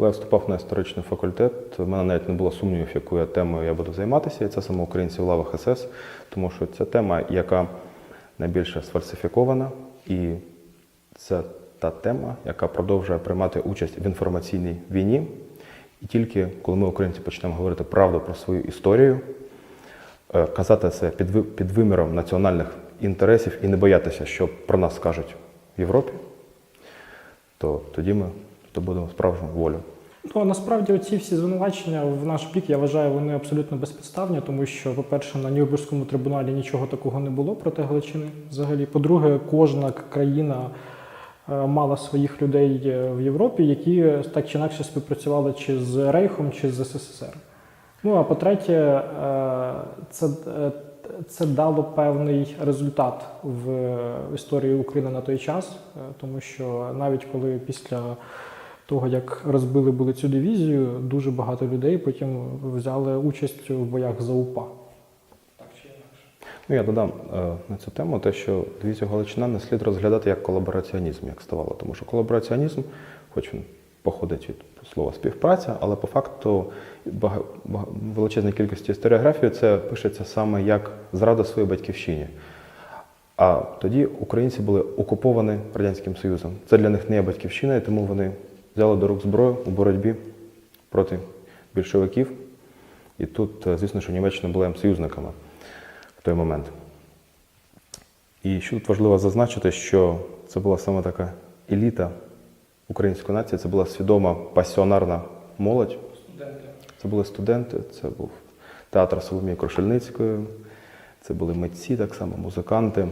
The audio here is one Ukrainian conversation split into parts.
Коли я вступав на історичний факультет, в мене навіть не було сумнівів, якою темою я буду займатися, і це саме українці в лавах СС, тому що це тема, яка найбільше сфальсифікована, і це та тема, яка продовжує приймати участь в інформаційній війні. І тільки коли ми, українці, почнемо говорити правду про свою історію, е, казати це під, під виміром національних інтересів і не боятися, що про нас скажуть в Європі, то тоді ми здобудемо справжню волю. Ну, насправді оці всі звинувачення в наш бік, я вважаю, вони абсолютно безпідставні, тому що, по-перше, на Нюрнберзькому трибуналі нічого такого не було проти Галичини взагалі. По-друге, кожна країна е, мала своїх людей е, в Європі, які так чи інакше співпрацювали чи з Рейхом, чи з СССР. Ну а по-третє, е, це, це дало певний результат в історії України на той час, тому що навіть коли після того, як розбили були цю дивізію, дуже багато людей потім взяли участь в боях за УПА. Так чи інакше. Ну, я додам е, на цю тему те, що дивізію Галичина не слід розглядати як колабораціонізм, як ставало. Тому що колабораціонізм, хоч він походить від слова співпраця, але по факту бага- бага- величезній кількості історіографії це пишеться саме як зрада своїй батьківщині. А тоді українці були окуповані Радянським Союзом. Це для них не є батьківщина, і тому вони взяли до рук зброю у боротьбі проти більшовиків. І тут, е, звісно, що Німеччина була їм союзниками в той момент. І що тут важливо зазначити, що це була саме така еліта української нації, це була свідома пасіонарна молодь. Студенти. Це були студенти, це був театр Соломії Крушельницької, це були митці, так само музиканти.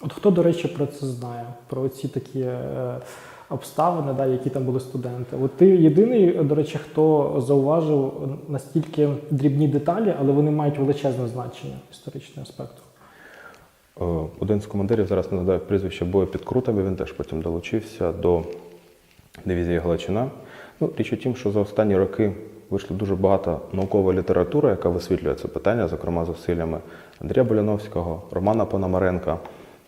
От хто, до речі, про це знає? Про ці такі е, обставини, да, які там були студенти. От ти єдиний, до речі, хто зауважив настільки дрібні деталі, але вони мають величезне значення історичного аспекту. Е, Один з командирів, зараз не згадаю прізвище, бою під Крутами, він теж потім долучився до дивізії Галичина. Ну, річ у тім, що за останні роки вийшло дуже багато наукової літератури, яка висвітлює це питання, зокрема зусиллями Андрія Боляновського, Романа Пономаренка.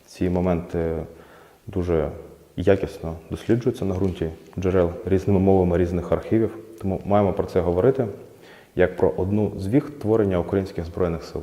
Ці моменти дуже якісно досліджуються на ґрунті джерел різними мовами різних архівів. Тому маємо про це говорити як про одну з віг творення українських збройних сил.